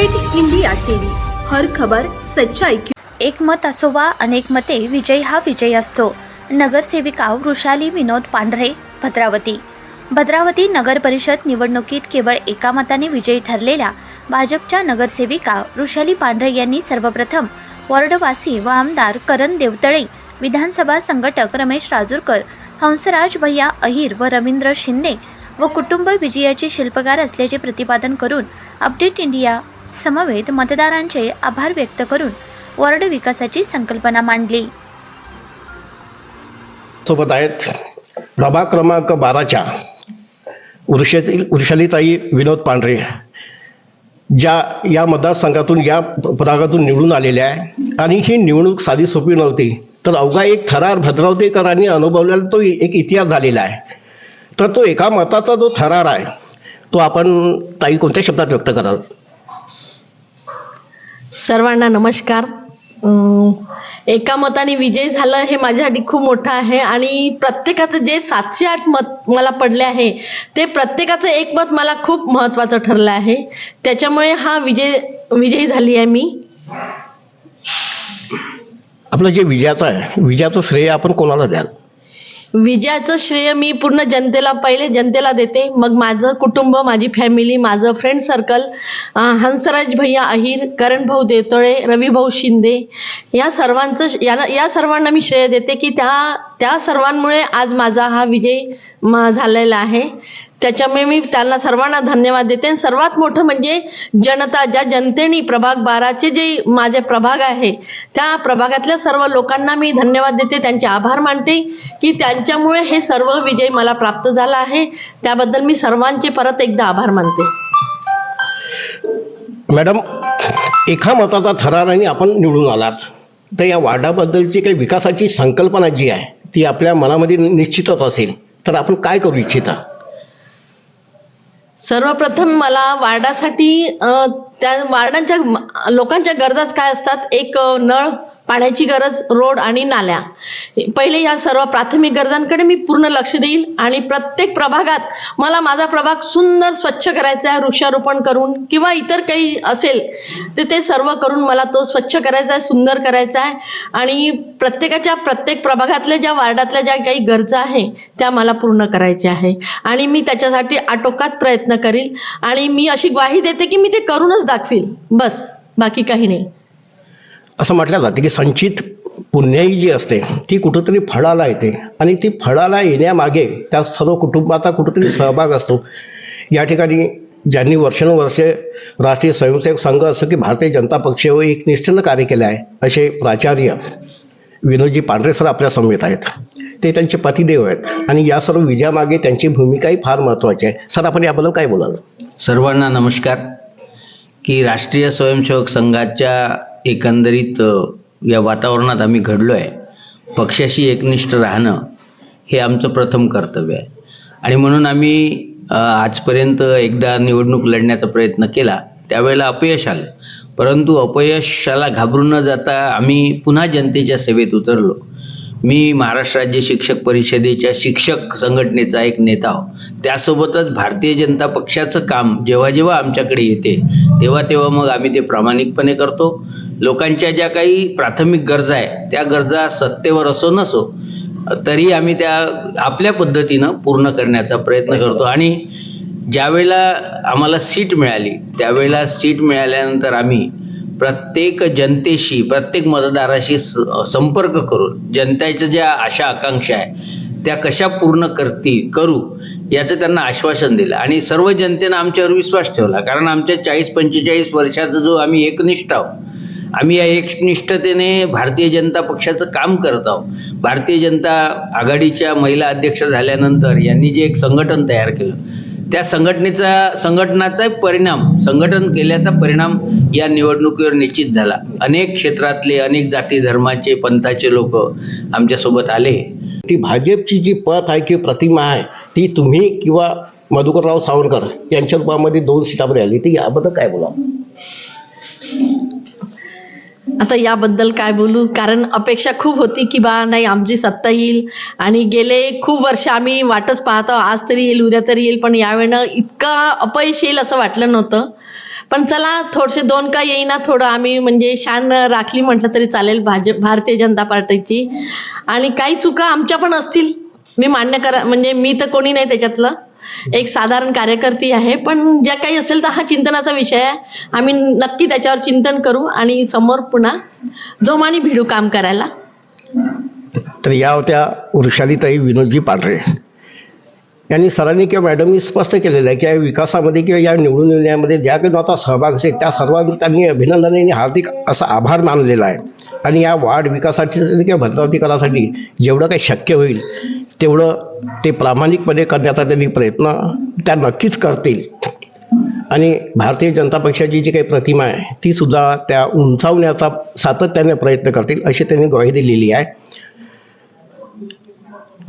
Update India TV. हर खबर सच्चाई की एक मत असो वा अनेक मते विजय हा विजय असतो. नगरसेविका वृषाली विनोद पांढरे भद्रावती. भद्रावती नगर परिषद निवडणुकीत केवळ एका मताने विजयी ठरलेल्या भाजपच्या नगरसेविका वृषाली पांढरे यांनी सर्वप्रथम वॉर्डवासी व आमदार करण देवतळे विधानसभा संघटक रमेश राजूरकर हंसराज भैया अहिर व रवींद्र शिंदे व कुटुंब विजयाचे शिल्पकार असल्याचे प्रतिपादन करून अपडेट इंडिया समवेत मतदारांचे आभार व्यक्त करून वॉर्ड विकासाची संकल्पना मांडली. सोबत आहेत प्रभाग क्रमांक बाराच्या वृषेतील वृषालीताई विनोद पांढरे ज्या या मतदारसंघातून या प्रभागातून निवडून आलेल्या आहे. आणि ही निवडणूक साधी सोपी नव्हती. तर अवघा एक थरार भद्रावतेकरांनी अनुभवलेला तो एक इतिहास झालेला आहे. तर तो एका मताचा जो थरार आहे तो आपण ताई कोणत्या शब्दात व्यक्त कराल? सर्वांना नमस्कार. एका मताने विजय झालं हे माझ्यासाठी खूप मोठं आहे आणि प्रत्येकाचं जे सातशे आठ मत मला पडले आहे ते प्रत्येकाचं एक मत मला खूप महत्त्वाचं ठरलं आहे. त्याच्यामुळे हा विजय विजयी झाली आहे मी. आपलं जे विजयाचं आहे विजयाचं श्रेय आपण कोणाला द्याल? विजयाचं श्रेय मी पूर्ण जनतेला पहिले जनतेला देते. मग माझं कुटुंब माझी फॅमिली माझं फ्रेंड सर्कल हंसराज भैया अहिर करण भाऊ देतळे शिंदे या सर्वांचं याला या सर्वांना मी श्रेय देते की त्या त्या सर्वांमुळे आज माझा हा विजय म- झालेला आहे. त्याच्यामुळे मी त्यांना सर्वांना धन्यवाद देते. आणि सर्वात मोठं म्हणजे जनता ज्या जनतेने प्रभाग बाराचे जे माझे प्रभाग आहे त्या प्रभागातल्या सर्व लोकांना मी धन्यवाद देते. त्यांचे आभार मानते की त्यांच्यामुळे हे सर्व विजय मला प्राप्त झाला आहे. त्याबद्दल मी सर्वांचे परत एकदा आभार मानते. मॅडम एका मताचा थराराने आपण निवडून आलात. तर या वार्डाबद्दलची काही विकासाची संकल्पना जी आहे ती आपल्या मनामध्ये निश्चितच असेल. तर आपण काय करू इच्छिता? सर्वप्रथम मला वार्डासाठी त्या वार्डांच्या लोकांच्या गरजाच काय असतात? एक नळ पाण्याची गरज रोड आणि नाल्या. पहिले या सर्व प्राथमिक गरजांकडे मी पूर्ण लक्ष देईल आणि प्रत्येक प्रभागात मला माझा प्रभाग सुंदर स्वच्छ करायचा आहे वृक्षारोपण करून किंवा इतर काही असेल तर ते सर्व करून मला तो स्वच्छ करायचा आहे सुंदर करायचा आहे. आणि प्रत्येकाच्या प्रत्येक प्रभागातल्या ज्या वार्डातल्या ज्या काही गरजा आहे त्या मला पूर्ण करायच्या आहे. आणि मी त्याच्यासाठी आटोकात प्रयत्न करील आणि मी अशी ग्वाही देते की मी ते करूनच दाखवील. बस बाकी काही नाही. असं म्हटलं जाते की संचित पुण्याई जी असते ती कुठंतरी फळाला येते. आणि ती फळाला येण्यामागे त्या सर्व कुटुंबाचा कुठंतरी सहभाग असतो. या ठिकाणी ज्यांनी वर्षानुवर्षे राष्ट्रीय स्वयंसेवक संघ असं की भारतीय जनता पक्ष व एक निष्ठेनं कार्य केलं आहे असे प्राचार्य विनोदजी पांढरे सर आपल्या समेत आहेत. ते त्यांचे पतिदेव आहेत. आणि या सर्व विजयामागे त्यांची भूमिकाही फार महत्त्वाची आहे. सर आपण याबद्दल काय बोलाल? सर्वांना नमस्कार. की राष्ट्रीय स्वयंसेवक संघाच्या एकंदरीत या वातावरणात आम्ही घडलो आहे पक्षाशी एकनिष्ठ राहणं हे आमचं प्रथम कर्तव्य आहे. आणि म्हणून आम्ही आजपर्यंत एकदा निवडणूक लढण्याचा प्रयत्न केला त्यावेळेला अपयश आलं. परंतु अपयशाला घाबरून न जाता आम्ही पुन्हा जनतेच्या सेवेत उतरलो. मी महाराष्ट्र राज्य शिक्षक परिषदेच्या शिक्षक संघटनेचा एक नेता हो त्यासोबतच भारतीय जनता पक्षाचं काम जेव्हा जेव्हा आमच्याकडे येते तेव्हा तेव्हा मग आम्ही ते प्रामाणिकपणे करतो. लोकांच्या ज्या काही प्राथमिक गरजा आहे त्या गरजा सत्तेवर असो नसो तरी आम्ही त्या आपल्या पद्धतीनं पूर्ण करण्याचा प्रयत्न करतो. आणि ज्यावेळेला आम्हाला सीट मिळाली त्यावेळेला सीट मिळाल्यानंतर आम्ही प्रत्येक जनतेशी प्रत्येक मतदाराशी स- संपर्क करून जनतेच्या ज्या आशा आकांक्षा आहे त्या कशा पूर्ण करतील करू याचं त्यांना आश्वासन दिलं. आणि सर्व जनतेनं आमच्यावर विश्वास ठेवला. कारण आमच्या चाळीस पंचेचाळीस वर्षाचा जो आम्ही एकनिष्ठ आहोत आम्ही या एकनिष्ठतेने भारतीय जनता पक्षाचं काम करत आहोत. भारतीय जनता आघाडीच्या महिला अध्यक्ष झाल्यानंतर यांनी जे एक संघटन तयार केलं त्या संघटनेचा संघटनाचा परिणाम संघटन केल्याचा परिणाम या निवडणुकीवर निश्चित झाला. अनेक क्षेत्रातले अनेक जाती धर्माचे पंथाचे लोक आमच्यासोबत आले. ती भाजपची जी पथ आहे किंवा प्रतिमा आहे ती तुम्ही किंवा मधुकरराव सावरकर यांच्या रूपामध्ये दोन सीटामध्ये आली. ती याबद्दल काय बोला आता याबद्दल काय बोलू? कारण अपेक्षा खूप होती की बा नाही आमची सत्ता येईल. आणि गेले खूप वर्ष आम्ही वाटच पाहतो आज तरी येईल उद्या तरी येईल पण यावेळेनं इतका अपयश येईल असं वाटलं नव्हतं. पण चला थोडेसे दोन का येईना थोडं. आम्ही म्हणजे शान राखली म्हटलं तरी चालेल भाजप भारतीय जनता पार्टीची. आणि काही चुका आमच्या पण असतील. मी मान्य करा म्हणजे मी तर कोणी नाही त्याच्यातलं. एक साधारण कार्यकर्ती आहे पण ज्या काही असेल तर हा चिंतनाचा विषय आहे. आम्ही नक्की त्याच्यावर चिंतन करू आणि समोर पुन्हा जोमाने भिडू काम करायला. तर या होत्या वृषालीताई विनोदजी पांढरे. यांनी सरांनी किंवा मॅडमनी स्पष्ट केलेलं आहे की या विकासामध्ये किंवा या निवडून येण्यामध्ये ज्या काही नव्हता सहभाग असेल त्या सर्वांचा त्यांनी अभिनंदन आणि हार्दिक असा आभार मानलेला आहे. आणि या वाढ विकासासाठी किंवा भद्रावतीकरासाठी जेवढं काही शक्य होईल तेवढं ते प्रामाणिकपणे करण्याचा त्यांनी प्रयत्न त्या नक्कीच करतील. आणि भारतीय जनता पक्षाची जी काही प्रतिमा आहे ती सुद्धा त्या उंचावण्याचा सातत्याने प्रयत्न करतील अशी त्यांनी ग्वाही दिलेली आहे.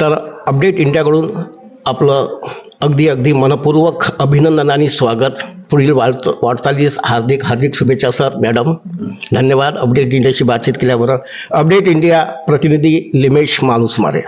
तर अपडेट इंडियाकडून आपलं अगदी अगदी मनपूर्वक अभिनंदन आणि स्वागत. पुढील वाट वाटचालीस हार्दिक हार्दिक शुभेच्छा सर मॅडम. धन्यवाद. अपडेट इंडियाशी बातचीत केल्याबरोबर. अपडेट इंडिया प्रतिनिधी लिमेश माणूसमारे